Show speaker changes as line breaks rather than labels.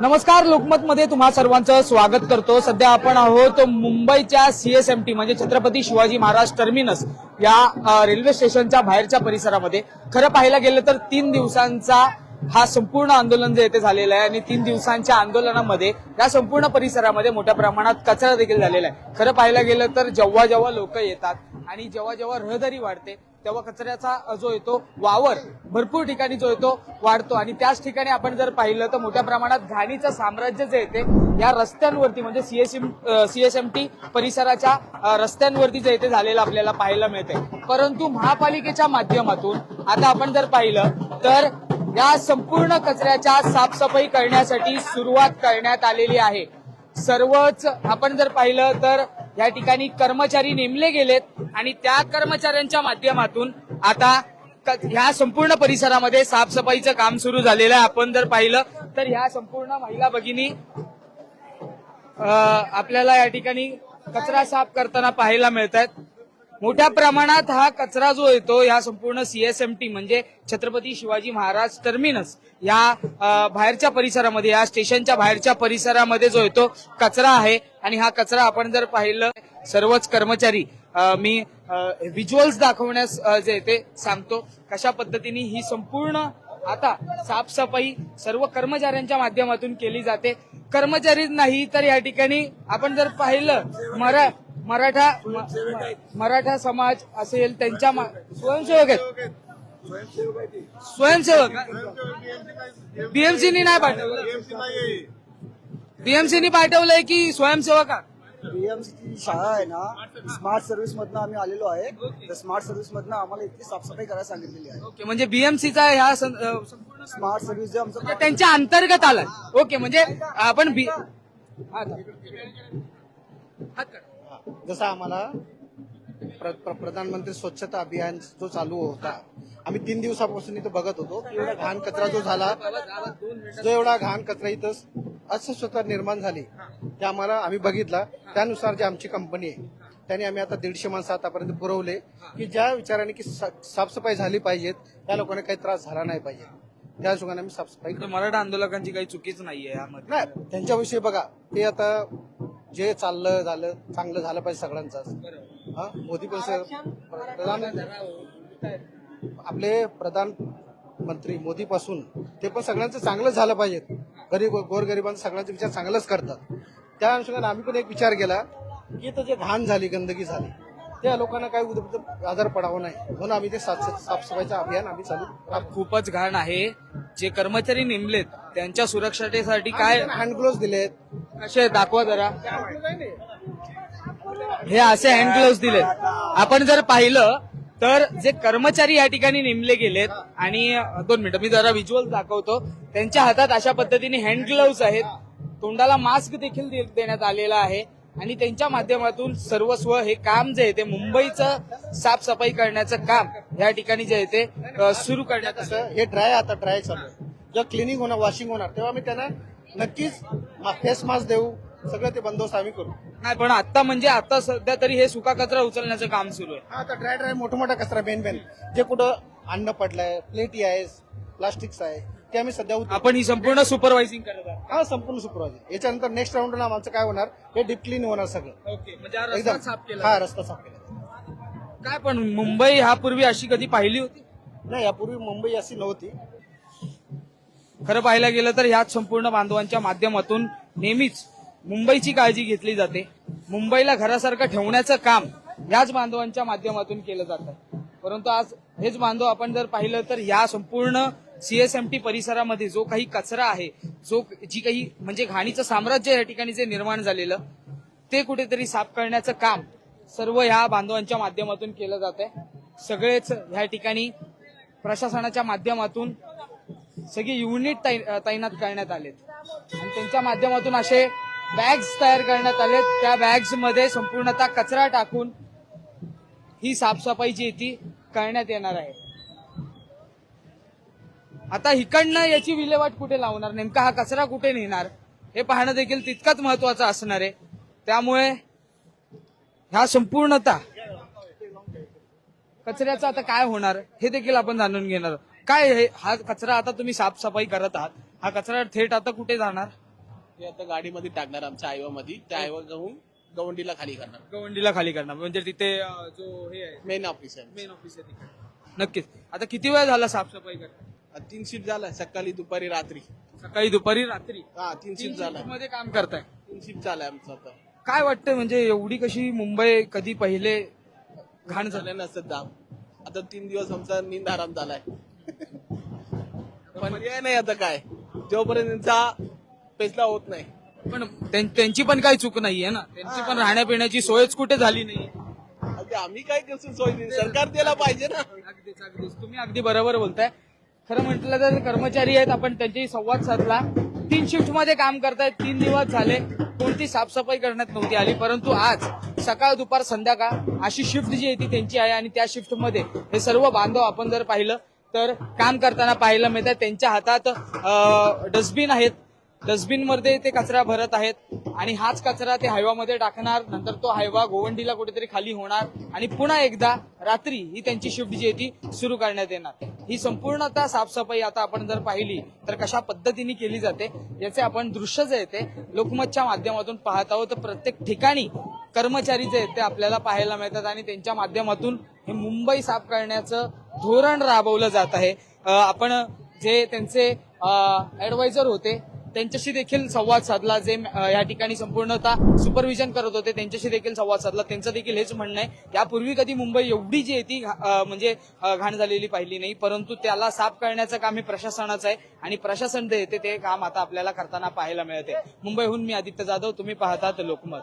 नमस्कार लोकमत मध्ये तुम्हा सर्वांचं स्वागत करतो. सध्या आपण आहोत मुंबईच्या सीएसएमटी म्हणजे छत्रपती शिवाजी महाराज टर्मिनस या रेल्वे स्टेशनच्या बाहेरच्या परिसरामध्ये. खरं पाहायला गेलं तर तीन दिवसांचा हा संपूर्ण आंदोलन जे येथे झालेलं आहे आणि तीन दिवसांच्या आंदोलनामध्ये या संपूर्ण परिसरामध्ये मोठ्या प्रमाणात कचरा देखील झालेला आहे. खरं पाहायला गेलं तर जेव्हा जेव्हा लोक येतात आणि जेव्हा जेव्हा रहदारी वाढते तेव्हा कचऱ्याचा जो येतो वावर भरपूर ठिकाणी जो येतो वाढतो. आणि त्याच ठिकाणी आपण जर पाहिलं तर मोठ्या प्रमाणात घाणीचं साम्राज्य जे येते या रस्त्यांवरती म्हणजे सीएसएम सीएसएमटी परिसराच्या रस्त्यांवरती जे येते झालेलं आपल्याला पाहायला मिळते परंतु महापालिकेच्या माध्यमातून आता आपण जर पाहिलं तर या संपूर्ण कचऱ्याच्या साफसफाई करण्यासाठी सुरुवात करण्यात आलेली आहे. सर्वच आपण जर पाहिलं तर या ठिकाणी कर्मचारी नेमले गेलेत आणि त्या कर्मचाऱ्यांच्या माध्यमातून आता ह्या संपूर्ण परिसरामध्ये साफसफाईचं काम सुरू झालेलं आहे. आपण जर पाहिलं तर ह्या संपूर्ण महिला भगिनी आपल्याला या ठिकाणी कचरा साफ करताना पाहायला मिळत आहेत मोठ्या प्रमाणात हा कचरा जो येतो या संपूर्ण सीएसएमटी म्हणजे छत्रपती शिवाजी महाराज टर्मिनस या बाहेरच्या परिसरामध्ये या स्टेशनच्या बाहेरच्या परिसरामध्ये जो येतो कचरा आहे. आणि हा कचरा आपण जर पाहिलं सर्वच कर्मचारी मी व्हिज्युअल्स दाखवण्यास जे ते सांगतो. कशा पद्धतीने ही संपूर्ण आता साफसफाई सर्व कर्मचाऱ्यांच्या माध्यमातून केली जाते. कर्मचारीच नाही तर या ठिकाणी आपण जर पाहिलं मरा मराठा मराठा समाज असेल त्यांच्या स्वयंसेवक आहेत. स्वयंसेवक. बीएमसीनी नाही पाठवलं. बीएमसीनी पाठवलंय की स्वयंसेवक?
बीएमसीची शाळा आहे ना स्मार्ट सर्व्हिस मधनं आम्ही आलेलो आहे. तर स्मार्ट सर्व्हिस मधनं आम्हाला इतकी साफसफाई करायला सांगितलेली आहे.
ओके म्हणजे बीएमसीचा ह्या
स्मार्ट सर्व्हिस जे आमचं
म्हणजे त्यांच्या अंतर्गत आलाय. ओके म्हणजे आपण बी करा.
जसं आम्हाला प्र- प्र- प्रधानमंत्री स्वच्छता अभियान जो चालू होता आम्ही तीन दिवसापासून इथं बघत होतो. की एवढा घाण कचरा जो झाला जो एवढा घाण कचरा इथं अस्वच्छता निर्माण झाली ते आम्हाला आम्ही बघितला. त्यानुसार जी आमची कंपनी आहे त्याने आम्ही आता दीडशे माणसं आतापर्यंत पुरवले की ज्या विचाराने की साफसफाई झाली पाहिजेत त्या लोकांना काही त्रास झाला नाही पाहिजे. त्या हिशोबाने आम्ही साफसफाई
मराठा आंदोलकांची काही चुकीच नाहीये यामध्ये.
नाही त्यांच्याविषयी बघा ते आता जे चाललं झालं चांगलं झालं पाहिजे सगळ्यांचाच. हा? मोदी पण सर प्रधान आपले प्रधानमंत्री मोदी पासून ते पण सगळ्यांचं चांगलं झालं पाहिजे गरीब गोरगरिबांचा सगळ्यांचा विचार चांगलाच करतात. त्या अनुषंगाने आम्ही पण एक विचार केला की इथं जे घाण झाली गंदगी झाली त्या लोकांना काही उद्या आजार पडावं नाही. म्हणून आम्ही ते साफ- साफसफाईचं अभियान आम्ही चालू.
खूपच घाण आहे. जे कर्मचारी नेमलेत त्यांच्या सुरक्षतेसाठी काय
हँड ग्लोव्ह दिलेत.
असे दाखवा जरा. हे असे हँड ग्लोव्ह दिलेत. आपण जर पाहिलं तर जे कर्मचारी या ठिकाणी नेमले गेलेत आणि दोन मिनिटं मी जरा व्हिज्युअल दाखवतो. त्यांच्या हातात अशा पद्धतीने हँड ग्लोव्स आहेत. तोंडाला मास्क देखील दे- देण्यात आलेला आहे. आणि त्यांच्या माध्यमातून सर्वस्व हे काम जे आहे ते मुंबईचं साफसफाई करण्याचं काम या ठिकाणी जे आहे ते सुरू करण्यात
हे ड्राय आता ड्राय चालू आहे. जेव्हा क्लिनिंग होणार वॉशिंग होणार तेव्हा मी त्यांना नक्कीच फेस मास्क देऊ सगळं ते बंदोबस्त आम्ही करू.
नाही पण आता म्हणजे आता सध्या तरी हे सुका कचरा उचलण्याचं काम सुरू आहे.
हा आता ड्राय ड्राय मोठा मोठा कचरा बेन बेन जे कुठं अन्न पडलंय प्लेटी आहे प्लास्टिक्स आहे ते आम्ही सध्या उचलू.
आपण ही संपूर्ण सुपरवायझिंग करत आहोत.
हा संपूर्ण सुपरवायझर याच्यानंतर नेक्स्ट राऊंडला आमचं काय होणार हे डीप क्लीन होणार सगळं.
ओके म्हणजे हा रस्ता साफ केला
हा रस्ता साफ केला
काय पण मुंबई ह्यापूर्वी अशी कधी पाहिली होती?
नाही यापूर्वी मुंबई अशी नव्हती.
खरं पाहायला गेलं तर ह्याच संपूर्ण बांधवांच्या माध्यमातून नेहमीच मुंबईची काळजी घेतली जाते. मुंबईला घरासारखं ठेवण्याचं काम याच बांधवांच्या माध्यमातून केलं जातं परंतु आज हेच बांधव आपण जर पाहिलं तर या संपूर्ण सीएसएमटी परिसरामध्ये जो काही कचरा आहे जो जी काही म्हणजे घाणीचं साम्राज्य या ठिकाणी जे निर्माण झालेलं ते कुठेतरी साफ करण्याचं काम सर्व ह्या बांधवांच्या माध्यमातून केलं जात आहे. सगळेच ह्या ठिकाणी प्रशासनाच्या माध्यमातून सगळे युनिट तै- तैनात करण्यात आलेत. आणि त्यांच्या माध्यमातून असे बॅग्स तयार करण्यात आलेत. त्या बॅग्समध्ये संपूर्णतः कचरा टाकून ही साफसफाई जी ती करण्यात येणार आहे. आता इकडनं याची विल्हेवाट कुठे लावणार? नेमका हा कचरा कुठे नेणार? हे पाहणं देखील तितकंच महत्वाचं असणार आहे. त्यामुळे ह्या संपूर्णता कचऱ्याचं आता काय होणार? हे देखील आपण जाणून घेणार आहोत. काय हे हा कचरा आता तुम्ही साफसफाई करत आहात. हा कचरा थेट आता कुठे जाणार?
ते आता गाडीमध्ये टाकणार आमच्या आयवामध्ये त्या आयवा घेऊन गवंडीला खाली करणार.
गवंडीला खाली करणार. म्हणजे तिथे अं, जो हे आहे.
मेन ऑफिस आहे.
मेन ऑफिस आहे तिकडे. नक्कीच. आता किती वेळ झाला साफसफाई करता?
तीन शिफ्ट झालाय सकाळी दुपारी रात्री.
सकाळी दुपारी रात्री?
हा तीन
तीन
शिफ्ट
झालायमध्ये काम करताय?
तीन शिफ्ट झालाय आमचं आता.
काय वाटतं म्हणजे एवढी कशी मुंबई कधी पहिले घाण झालं
झालं? नसतं दाम आता तीन दिवस आमचा नींद आराम झालाय. पर्याय नाही आता काय. जोपर्यंत त्यांचा पेसला होत नाही.
पण त्यां- त्यांची पण काही चूक नाहीये ना. त्यांची पण राहण्यापिण्याची सोयच कुठे झाली नाही.
आता आम्ही काय करू सोय नाही. सरकार द्यायला पाहिजे ना.
अगदीच अगदीच. तुम्ही अगदी बरोबर बोलताय. खरं म्हटलं तर कर्मचारी आहेत. आपण त्यांच्याशी संवाद साधला. तीन शिफ्टमध्ये काम करतायत. तीन दिवस झाले. कोणती साफसफाई करण्यात नव्हती आली. परंतु आज सकाळ दुपार संध्याकाळ अशी शिफ्ट जी आहे ती त्यांची आहे आणि त्या शिफ्टमध्ये हे सर्व बांधव आपण जर पाहिलं तर काम करताना पाहायला मिळतात त्यांच्या हातात डस्टबिन आहेत. डस्टबिनमध्ये ते कचरा भरत आहेत. आणि हाच कचरा ते हायवामध्ये टाकणार. नंतर तो हायवा गोवंडीला कुठेतरी खाली होणार. आणि पुन्हा एकदा रात्री ही त्यांची शिफ्ट जी आहे ती सुरू करण्यात येणार. ही संपूर्णतः साफसफाई आता आपण जर पाहिली तर कशा पद्धतीने केली जाते याचे आपण दृश्य जे आहे ते लोकमतच्या माध्यमातून पाहत आहोत. तर प्रत्येक ठिकाणी कर्मचारी जे आहेत ते आपल्याला पाहायला मिळतात. आणि त्यांच्या माध्यमातून हे मुंबई साफ करण्याचं धोरण राबवलं जात आहे. आपण जे त्यांचे ऍडवायझर होते त्यांच्याशी देखील संवाद साधला. जे या ठिकाणी संपूर्णतः सुपरविजन करत होते त्यांच्याशी देखील संवाद साधला. त्यांचं देखील हेच म्हणणं आहे यापूर्वी कधी मुंबई एवढी जी आहे ती घा- म्हणजे घाण झालेली पाहिली नाही. परंतु त्याला साफ करण्याचं काम हे प्रशासनाचं आहे आणि प्रशासन जे येते ते काम आता आपल्याला करताना पाहायला मिळते. मुंबईहून मी आदित्य जाधव तुम्ही पाहतात लोकमत.